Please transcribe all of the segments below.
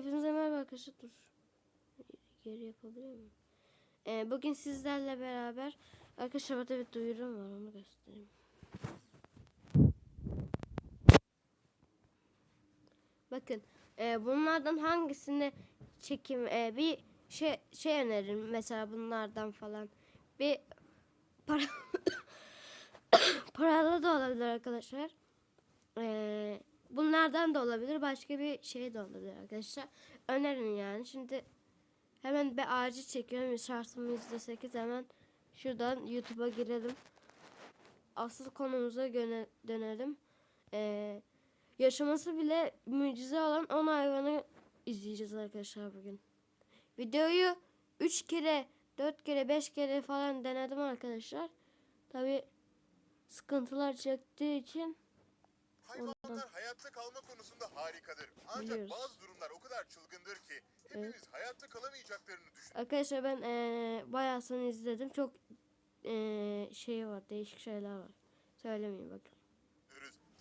Hepinize merhaba arkadaşlar. Dur. Geri yapabilir miyim? Ee, bugün sizlerle beraber arkadaşlar burada bir duyurum var onu göstereyim. Bakın e, bunlardan hangisini çekim e, bir şey şey öneririm mesela bunlardan falan bir para paralı da olabilir arkadaşlar. Ee, bunlardan da olabilir. Başka bir şey de olabilir arkadaşlar. Önerin yani. Şimdi hemen bir acil çekiyorum. Şarjım %8 hemen şuradan YouTube'a girelim. Asıl konumuza dönelim. Ee, yaşaması bile mucize olan 10 hayvanı izleyeceğiz arkadaşlar bugün. Videoyu 3 kere, 4 kere, 5 kere falan denedim arkadaşlar. Tabi sıkıntılar çektiği için Hayvanlar hayatta kalma konusunda harikadır. Ancak Biliyoruz. bazı durumlar o kadar çılgındır ki hepimiz hayatta kalamayacaklarını Arkadaşlar ben eee bayağısını izledim. Çok eee şey var, değişik şeyler var. Söylemeyeyim bakın.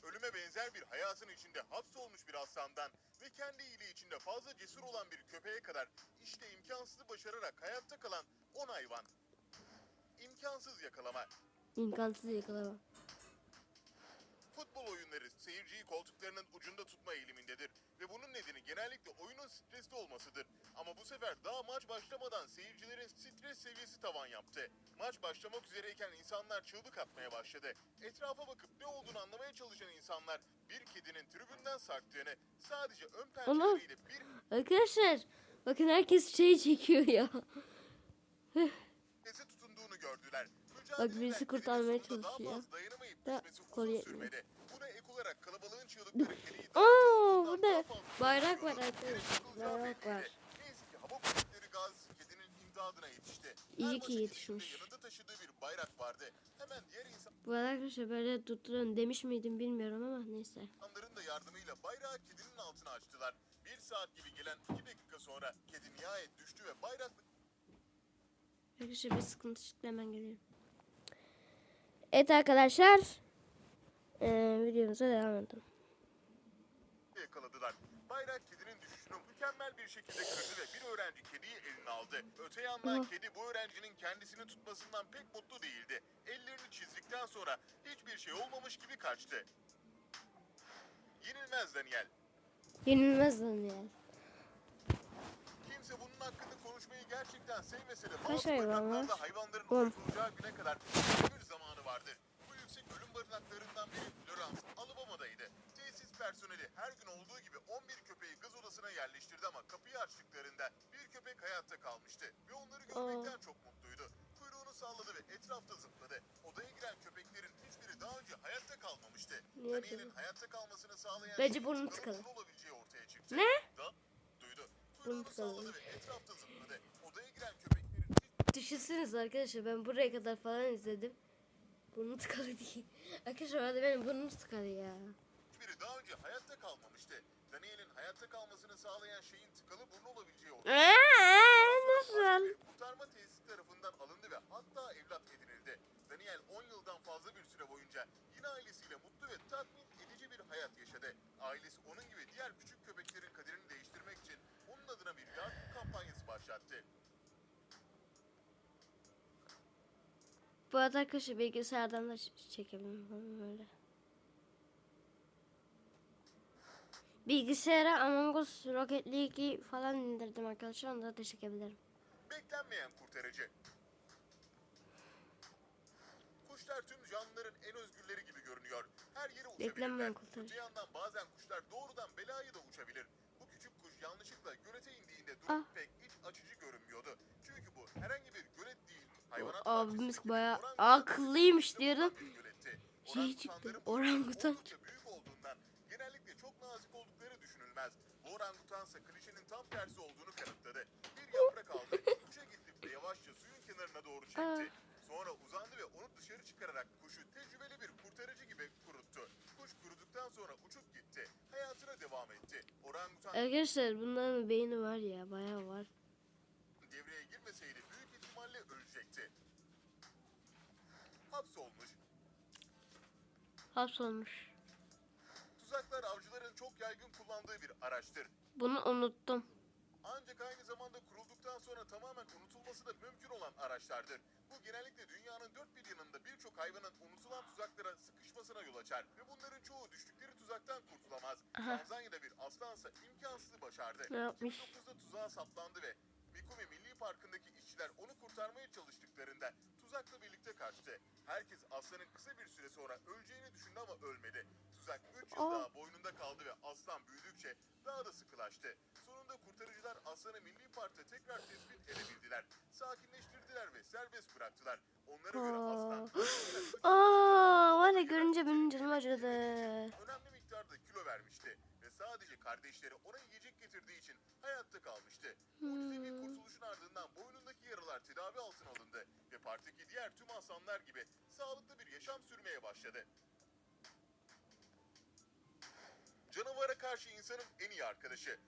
Ölüme benzer bir hayatın içinde hapsolmuş bir aslandan ve kendi iyiliği içinde fazla cesur olan bir köpeğe kadar işte imkansızı başararak hayatta kalan 10 hayvan. İmkansız yakalama. İmkansız yakalama. Futbol oyunları seyirciyi koltuklarının ucunda tutma eğilimindedir ve bunun nedeni genellikle oyunun stresli olmasıdır. Ama bu sefer daha maç başlamadan seyircilerin stres seviyesi tavan yaptı. Maç başlamak üzereyken insanlar çığlık atmaya başladı. Etrafa bakıp ne olduğunu anlamaya çalışan insanlar bir kedinin tribünden sarktığını sadece ön pencereleriyle bir Arkadaşlar bakın herkes şey çekiyor ya. tutunduğunu gördüler. Bak birisi Mücadeleler kurtarmaya sonunda daha çalışıyor. fazla Da çığlıkları kediyi Aa burada bayrak var arkadaşlar. Bayrak var. İyi ki yetişmiş. girişinde Yanında taşıdığı bir bayrak vardı. Hemen diğer Bu arkadaşlar böyle tutturun demiş miydim bilmiyorum ama neyse. insanların da yardımıyla bayrağı kedinin altına açtılar. Bir saat gibi gelen iki dakika sonra kedi nihayet düştü ve bayrakla Arkadaşlar bir sıkıntı çıktı hemen geliyorum. Evet arkadaşlar. Eee videomuza devam edelim. yakaladılar. Bayrak kedinin düşüşünü mükemmel bir şekilde kırdı ve bir öğrenci kediyi eline aldı. Öte yandan Ah. kedi bu öğrencinin kendisini tutmasından pek mutlu değildi. Ellerini çizdikten sonra hiçbir şey olmamış gibi kaçtı. Yenilmez Daniel. Yenilmez lan ya. Kimse bunun hakkında konuşmayı gerçekten sevmese de bazı hayvan var? hayvanların On. uyutulacağı güne kadar vardır. Bu yüksek ölüm barınaklarından biri Florence, Alabama'daydı. Tesis personeli her gün olduğu gibi 11 köpeği gaz odasına yerleştirdi ama kapıyı açtıklarında bir köpek hayatta kalmıştı ve onları görmekten çok mutluydu. Kuyruğunu salladı ve etrafta zıpladı. Odaya giren köpeklerin hiçbiri daha önce hayatta kalmamıştı. Daniel'in hayatta kalmasını sağlayan Bence şeyin burnu tıkalı tıkalı. burnu olabileceği ortaya çıktı. Ne? Da, duydu. Burnu Kuyruğunu tıkalı. salladı ve etrafta zıpladı. Odaya giren köpeklerin Düşünseniz arkadaşlar ben buraya kadar falan izledim. Burnu tıkalı değil. Arkadaşlar orada benim burnum tıkalı ya. hiçbiri daha önce hayatta kalmamıştı. Daniel'in hayatta kalmasını sağlayan şeyin tıkalı burnu olabileceği ortaya Eee nasıl? bir kurtarma tesisi tarafından alındı ve hatta evlat edinildi. Daniel 10 yıldan fazla bir süre boyunca yine ailesiyle mutlu ve tatmin edici bir hayat yaşadı. Ailesi onun gibi diğer küçük köpeklerin kaderini değiştirmek için onun adına bir yardım kampanyası başlattı. Bu arada arkadaşlar bilgisayardan da çekebilirim böyle. Bilgisayara Among Us Rocket League'i falan indirdim arkadaşlar. Onu da çekebilirim. Beklenmeyen kurtarıcı. Kuşlar tüm canlıların en özgürleri gibi görünüyor. Her yere Beklenmeyen uçabilirler. kurtarıcı. Öte yandan bazen kuşlar doğrudan belayı da uçabilir. Bu küçük kuş yanlışlıkla gölete indiğinde durum Ah. pek iç açıcı görünmüyordu. Çünkü bu herhangi bir Abimiz orangutan akıllıymış diyorum. Şey çıktı, orangutan genellikle çok nazik oldukları düşünülmez. Bu orangutansa klişenin tam tersi olduğunu kanıtladı. Bir yaprak aldı, kuşa gitti ve yavaşça suyun kenarına doğru çekti. Sonra uzandı ve onu dışarı çıkararak kuşu tecrübeli bir kurtarıcı gibi kuruttu. Kuş kuruduktan sonra uçup gitti. Hayatına devam etti. Orangutan Arkadaşlar bunların beyni var ya bayağı var. devreye girmeseydi ihtimalle ölecekti. Hapsolmuş, Hapsolmuş. Tuzaklar avcıların çok yaygın kullandığı bir araçtır. Bunu unuttum. Ancak aynı zamanda kurulduktan sonra tamamen unutulması da mümkün olan araçlardır. Bu genellikle dünyanın dört bir yanında birçok hayvanın unutulan tuzaklara sıkışmasına yol açar ve bunların çoğu düştükleri tuzaktan kurtulamaz. Aha. Tanzanya'da bir aslansa imkansızı başardı. Ne yapmış? 2009'da tuzağa saplandı ve Mikumi Milli Parkı'ndaki işçiler onu kurtarmaya çalıştıklarında tuzakla birlikte kaçtı. Herkes aslanın kısa bir süre sonra öleceğini düşündü ama ölmedi. Tuzak 3 yıl Aa. daha boynunda kaldı ve aslan büyüdükçe daha da sıkılaştı. Sonunda kurtarıcılar aslanı Milli Park'ta tekrar tespit edebildiler. Sakinleştirdiler ve serbest bıraktılar. Onlara göre aslan... Aa, var ya görünce benim canım acıdı. önemli miktarda kilo vermişti ve sadece kardeşleri ona yiyecek getirdiği için hayatta kalmıştı. Mucize bir kurtuluşun ardından boynundaki yaralar tedavi altına alındı ve parktaki diğer tüm aslanlar gibi sağlıklı bir yaşam sürmeye başladı. Canavara karşı insanın en iyi arkadaşı.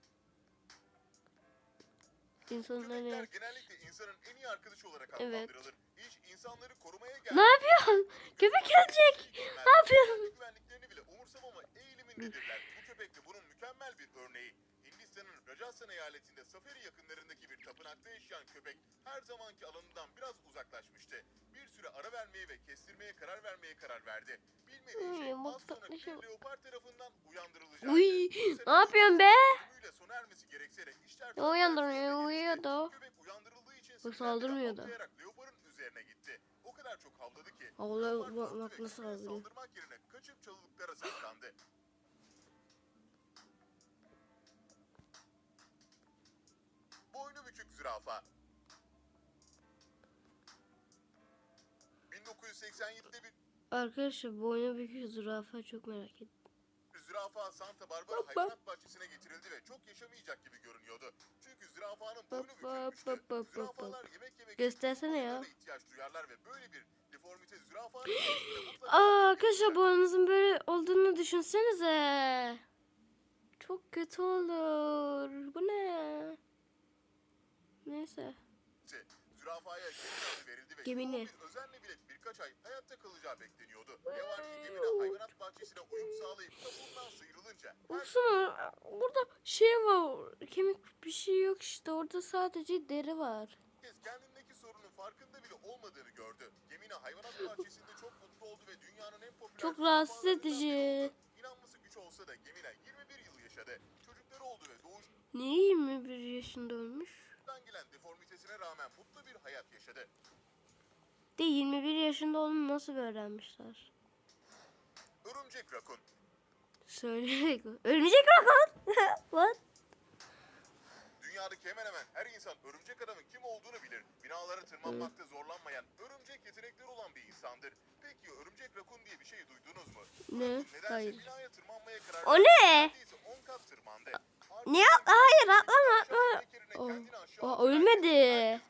İnsanlar Köpekler ne? genellikle insanın en iyi arkadaşı olarak Evet. adlandırılır. İş insanları korumaya geldi. Ne yapıyorsun? Köpek ölecek. Ne yapıyorsun? Güvenliklerini bile umursamama eğilimindedirler. Mükemmel bir örneği. Hindistan'ın Rajasthan eyaletinde Safari yakınlarındaki bir tapınakta yaşayan köpek her zamanki alanından biraz uzaklaşmıştı. Bir süre ara vermeye ve kestirmeye karar vermeye karar verdi. Bilmediği Hmm, şey bak az sonra bir leopar tarafından uyandırılacaktı. Uy, Bu ne yapıyorsun be? ölümüyle sona ermesi gerekse de işler Ne uyandırıyor? Uyuyordu. Köpek uyandırıldığı için sinirlendi ve saldırmıyordu. havlayarak leoparın üzerine gitti. O kadar çok havladı ki Havla- leopar korktu ve köpeğe. Saldırmak yerine kaçıp çalılıklara saklandı. Zürafa. 1987'de bir Arkadaşlar boynu bükük zürafa çok merak ettim. zürafa Santa Barbara Bak, bak. hayvanat bahçesine getirildi ve çok yaşamayacak gibi görünüyordu. Çünkü zürafanın boynu bükülmüştü. bak, bak, bak, Zürafalar yemek yemek Göstersene ya. ihtiyaç duyarlar ve böyle bir deformite zürafanın Aa arkadaşlar boynunuzun böyle olduğunu düşünsenize. Çok kötü olur. Bu ne? Neyse. Zürafaya adı verildi ve Gemini. bir özenle bile birkaç ay hayatta kalacağı bekleniyordu. Ne var ki Gemini hayvanat bahçesine uyum sağlayıp kabuğundan sıyrılınca Baksana burada şey var. Kemik bir şey yok işte. Orada sadece deri var. kendindeki sorunun farkında bile olmadığını gördü. Gemini hayvanat bahçesinde çok mutlu oldu ve dünyanın en popüler Çok rahatsız edici. İnanması güç olsa da Gemini 21 yıl yaşadı. Çocukları oldu ve doğuştan Niye 21 yaşında ölmüş? Gelen deformitesine rağmen mutlu bir hayat yaşadı. De 21 yaşında olduğunu nasıl öğrenmişler? Örümcek rakun. Söyleyerek. Örümcek rakon. What? Dünyadaki hemen hemen her insan örümcek adamın kim olduğunu bilir. Binalara tırmanmakta zorlanmayan, örümcek yetenekleri olan bir insandır. Peki örümcek rakun diye bir şey duydunuz mu? Ne? Rakun nedense Hayır. binaya tırmanmaya karar O ne? Neredeyse 10 kat tırmandı. Ne yap? Hayır atlama atlama. Oh. Aa, ölmedi.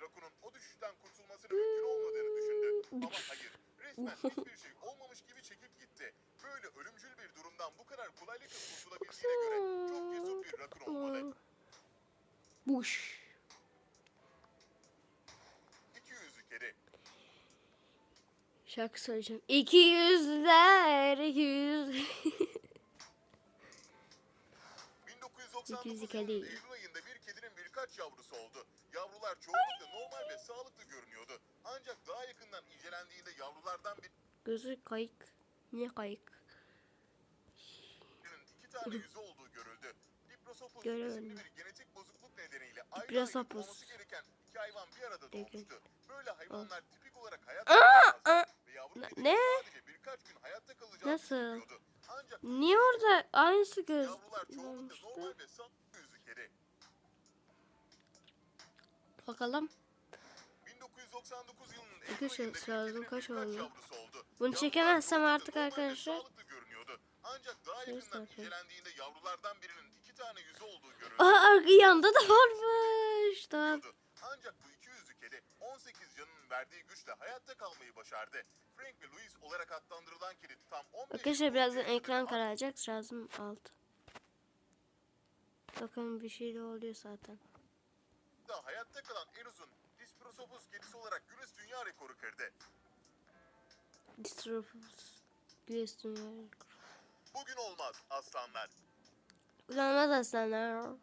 şey. Buş. Şarkı söyleyeceğim. İki yüzler, iki yüz. 1999 İkizli yılının kedi. Eylül ayında bir kedinin birkaç yavrusu oldu. Yavrular çoğunlukla normal ve sağlıklı görünüyordu. Ancak daha yakından incelendiğinde yavrulardan Gözü kayık. Niye kayık? iki tane yüzü olduğu görüldü. Diprosopus isimli bir genetik bozukluk nedeniyle anda olması gereken iki hayvan bir arada doğmuştu. Böyle hayvanlar tipik olarak hayat aa. yaşamazdı ve yavru Ne- birkaç gün hayatta kalacağını Nasıl? Niye orada aynısı göz? yavrular çoğunlukla olmuştu? normal ve sağlıklı yüzlü kedi. Bakalım. 1999 yılının Arkadaşlar, kedinin kaç oldu? Bunu çekemezsem artık arkadaşlar. Ancak daha yakından zaten. incelendiğinde yavrulardan birinin iki tane yüzü olduğu görüldü. Aa arka yanda da varmış. Tamam. Ancak bu iki yüzlü kedi 18 canının verdiği güçle hayatta kalmayı başardı. Frank ve Louis olarak adlandırılan kedi tam 15 Arkadaşlar birazdan ekran kararacak. Şarjım alt. Bakın bir şey de oluyor zaten. Hatta hayatta kalan en uzun Disprosopus kedisi olarak Guinness Dünya Rekoru kırdı. Distrofus. Güneş dünya rekoru. bugün olmaz aslanlar. Kullanmaz aslanlar.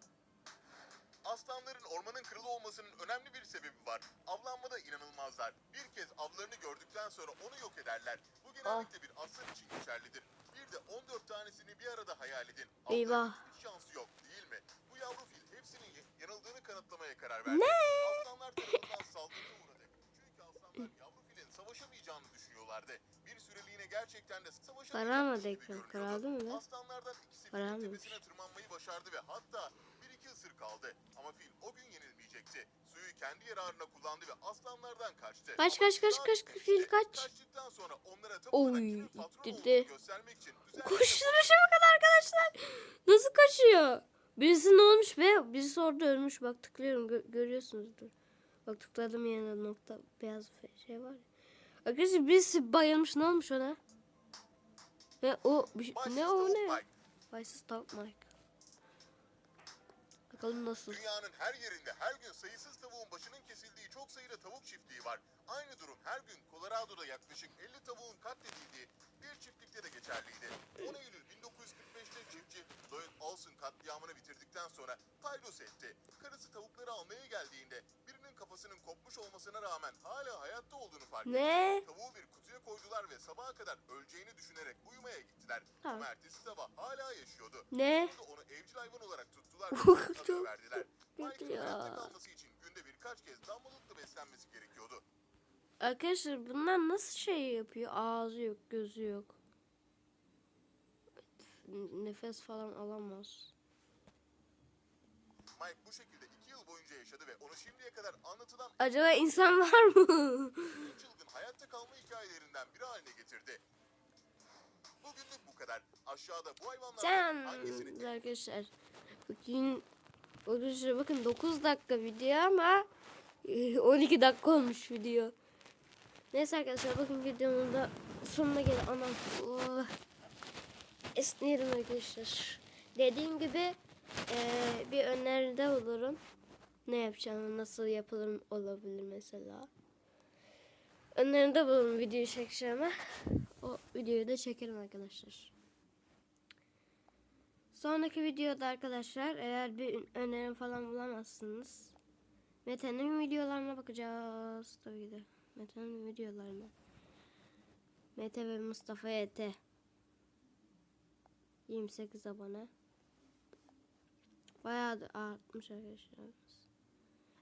Aslanların ormanın kırılı olmasının önemli bir sebebi var. Avlanmada inanılmazlar. Bir kez avlarını gördükten sonra onu yok ederler. Bu genellikle bir aslan için geçerlidir. Bir de 14 tanesini bir arada hayal edin. Avların Eyvah. hiçbir şansı yok değil mi? Bu yavru fil hepsinin yanıldığını kanıtlamaya karar verdi. Aslanlar tarafından saldırıya uğradı. Çünkü aslanlar yavru filin savaşamayacağını düşünüyorlardı. Bir süreliğine gerçekten de savaşamayacakmış Kararmadı gibi ekran, görünüyordu. karardı mı be? Aslanlardan ikisi filin Kararmamış. tepesine tırmanmayı başardı ve hatta kaldı. Ama fil o gün yenilmeyecekti. Suyu kendi yararına kullandı ve aslanlardan kaçtı. Kaç, kaç, kaç, kaç, fil kaç. Kaçtıktan sonra onlara olarak Oy, ittirdi. göstermek için Koşturuşa bakın arkadaşlar. Nasıl kaçıyor? Birisi ne olmuş be? Birisi orada ölmüş. Bak tıklıyorum. Gö- görüyorsunuzdur. Bak tıkladım yerine nokta beyaz şey var ya. Arkadaşlar birisi bayılmış. Ne olmuş ona? Ne o? Bir, şey- ne o ne? Baysız tavuk Mike. Bakalım nasıl? Dünyanın her yerinde her gün sayısız tavuğun başının kesildiği çok sayıda tavuk çiftliği var. Aynı durum her gün Colorado'da yaklaşık 50 tavuğun katledildiği bir çiftlikte de geçerliydi. 10 Eylül 1945'te çiftçi Lloyd Olson katliamını bitirdikten sonra paydos etti. Karısı tavukları almaya geldiğinde birinin kafasının kopmuş olmasına rağmen hala hayatta olduğunu fark etti. Ne? Tavuğu bir kutuya koydular ve sabaha kadar öleceğini düşünerek uyumaya gittiler. Ha. Ama ertesi sabah hala yaşıyordu. Ne? Evcil hayvan olarak tuttular ve Çok verdiler. Mike'ın ya. hayatta kalması için günde birkaç kez damlalıkla beslenmesi gerekiyordu. Arkadaşlar bunlar nasıl şey yapıyor? Ağzı yok, gözü yok. Nefes falan alamaz. Mike bu şekilde iki yıl boyunca yaşadı ve onu şimdiye kadar anlatılan Acaba insan var mı? çılgın hayatta kalma hikayelerinden biri haline getirdi. Aşağıda bu hayvanlardan hangisini arkadaşlar. Bugün arkadaşlar bakın 9 dakika video ama e, 12 dakika olmuş video. Neyse arkadaşlar bakın videonun da sonuna gel anam. Oh. Esneyelim arkadaşlar. Dediğim gibi e, bir öneride olurum. Ne yapacağım, nasıl yapılır olabilir mesela. Öneride bulun video çekeceğime. O videoyu da çekerim arkadaşlar. Sonraki videoda arkadaşlar eğer bir önerim falan bulamazsınız. Mete'nin videolarına bakacağız tabii de. Mete'nin videolarına. Mete ve Mustafa Ete. 28 abone. Bayağı da artmış arkadaşlar.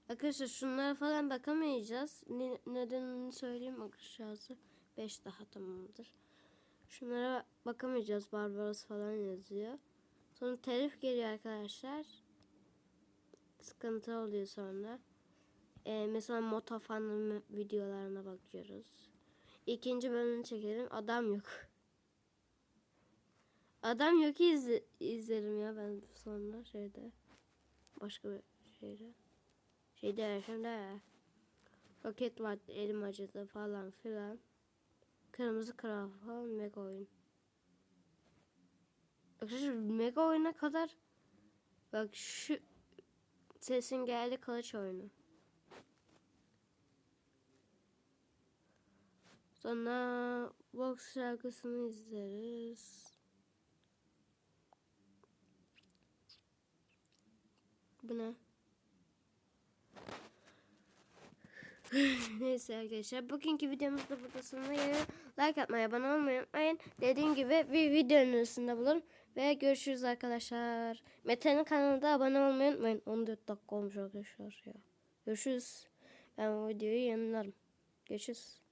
Arkadaşlar şunlara falan bakamayacağız. Ne, nedenini söyleyeyim arkadaşlar. 5 daha tamamdır. Şunlara bakamayacağız. Barbaros falan yazıyor. Sonra telif geliyor arkadaşlar. Sıkıntı oluyor sonra. Ee, mesela motofanın videolarına bakıyoruz. İkinci bölümünü çekelim. Adam yok. Adam yok izle, izlerim ya ben sonra şeyde. Başka bir şeyde. Şeyde şimdi roket var elim acıdı falan filan. Kırmızı kral falan mega oyun. Arkadaşlar mega oyuna kadar bak şu sesin geldi kılıç oyunu. Sonra box şarkısını izleriz. Bu ne? Neyse arkadaşlar bugünkü videomuz da burada sonuna geliyor. Like atmayı, abone olmayı unutmayın. Dediğim gibi bir videonun arasında bulun. Ve görüşürüz arkadaşlar. Mete'nin kanalına abone olmayı unutmayın. 14 dakika olmuş arkadaşlar ya. Görüşürüz. Ben bu videoyu yayınlarım. Görüşürüz.